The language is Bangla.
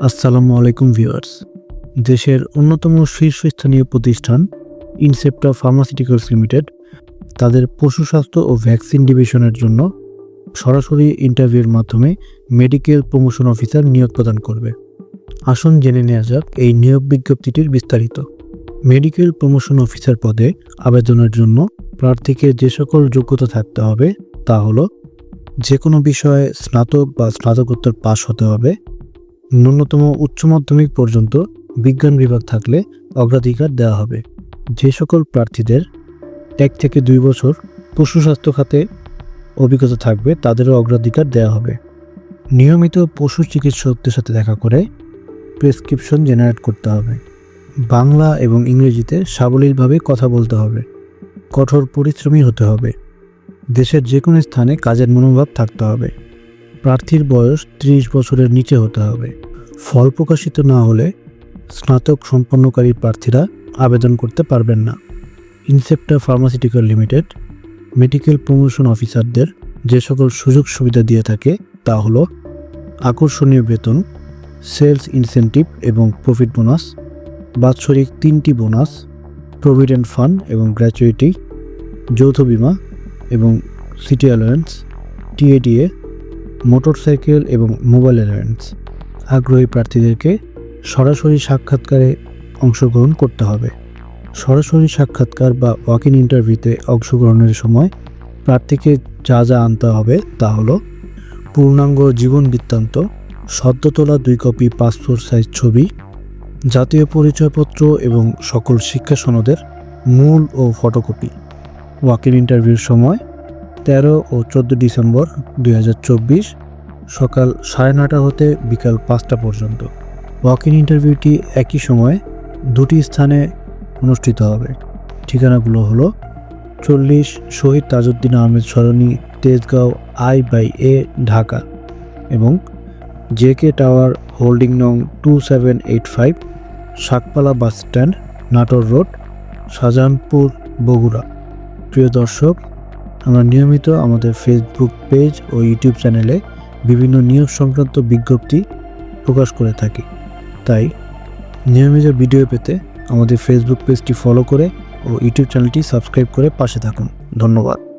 আসসালামু আলাইকুম ভিউয়ার্স। দেশের অন্যতম শীর্ষস্থানীয় প্রতিষ্ঠান ইনসেপ্টা ফার্মাসিউটিক্যালস লিমিটেড তাদের পশু স্বাস্থ্য ও ভ্যাকসিন ডিভিশনের জন্য সরাসরি ইন্টারভিউর মাধ্যমে মেডিকেল প্রমোশন অফিসার নিয়োগ প্রদান করবে। আসুন জেনে নেওয়া যাক এই নিয়োগ বিজ্ঞপ্তিটির বিস্তারিত। মেডিকেল প্রমোশন অফিসার পদে আবেদনের জন্য প্রার্থীকে যে সকল যোগ্যতা থাকতে হবে তা হলো, যে কোনো বিষয়ে স্নাতক বা স্নাতকোত্তর পাশ হতে হবে ন্যূনতম উচ্চ মাধ্যমিক পর্যন্ত বিজ্ঞান বিভাগ থাকলে অগ্রাধিকার দেওয়া হবে। যে সকল প্রার্থীদের এক থেকে দুই বছর পশু স্বাস্থ্য খাতে অভিজ্ঞতা থাকবে, তাদেরও অগ্রাধিকার দেওয়া হবে। নিয়মিত পশু চিকিৎসকদের সাথে দেখা করে প্রেসক্রিপশন জেনারেট করতে হবে। বাংলা এবং ইংরেজিতে সাবলীলভাবে কথা বলতে হবে। কঠোর পরিশ্রমী হতে হবে। দেশের যে কোনো স্থানে কাজের মনোভাব থাকতে হবে। প্রার্থীর বয়স ত্রিশ বছরের নিচে হতে হবে। ফল প্রকাশিত না হলে স্নাতক সম্পন্নকারী প্রার্থীরা আবেদন করতে পারবেন না। Incepta pharmaceutical limited, medical promotion অফিসারদের যে সকল সুযোগ সুবিধা দিয়ে থাকে তা হলো আকর্ষণীয় বেতন, সেলস ইনসেন্টিভ এবং প্রফিট বোনাস, বাৎসরিক তিনটি বোনাস, প্রভিডেন্ট ফান্ড এবং গ্র্যাচুইটি, যৌথ বিমা এবং সিটি অ্যালায়েন্স, টিএডিএ, মোটরসাইকেল এবং মোবাইল অ্যালায়েন্স। আগ্রহী প্রার্থীদেরকে সরাসরি সাক্ষাৎকারে অংশগ্রহণ করতে হবে। সরাসরি সাক্ষাৎকার বা ওয়াক ইন ইন্টারভিউতে অংশগ্রহণের সময় প্রার্থীকে যা যা আনতে হবে তা হলো পূর্ণাঙ্গ জীবন বৃত্তান্ত, সদ্য তোলা দুই কপি পাসপোর্ট সাইজ ছবি, জাতীয় পরিচয়পত্র এবং সকল শিক্ষা সনদের মূল ও ফটোকপি ওয়াক ইন ইন্টারভিউর সময় তেরো ও চোদ্দ ডিসেম্বর দু হাজার চব্বিশ সকাল সাড়ে নটা হতে বিকাল পাঁচটা পর্যন্ত। ওয়াক ইন ইন্টারভিউটি একই সময়ে দুটি স্থানে অনুষ্ঠিত হবে। ঠিকানাগুলো হলো চল্লিশ Shaheed Tajuddin Ahmed Sarani, Tejgaon I by A, Dhaka এবং জে কে টাওয়ার হোল্ডিং নং two seven eight five Shakpala bus stand, Natore road, Shahjahanpur, Bogura. প্রিয় দর্শক, আমরা নিয়মিত আমাদের ফেসবুক পেজ ও ইউটিউব চ্যানেলে বিভিন্ন নিয়োগ সংক্রান্ত বিজ্ঞপ্তি প্রকাশ করে থাকি। তাই নিয়মিত ভিডিও পেতে আমাদের ফেসবুক পেজটি ফলো করে ও ইউটিউব চ্যানেলটি সাবস্ক্রাইব করে পাশে থাকুন। ধন্যবাদ।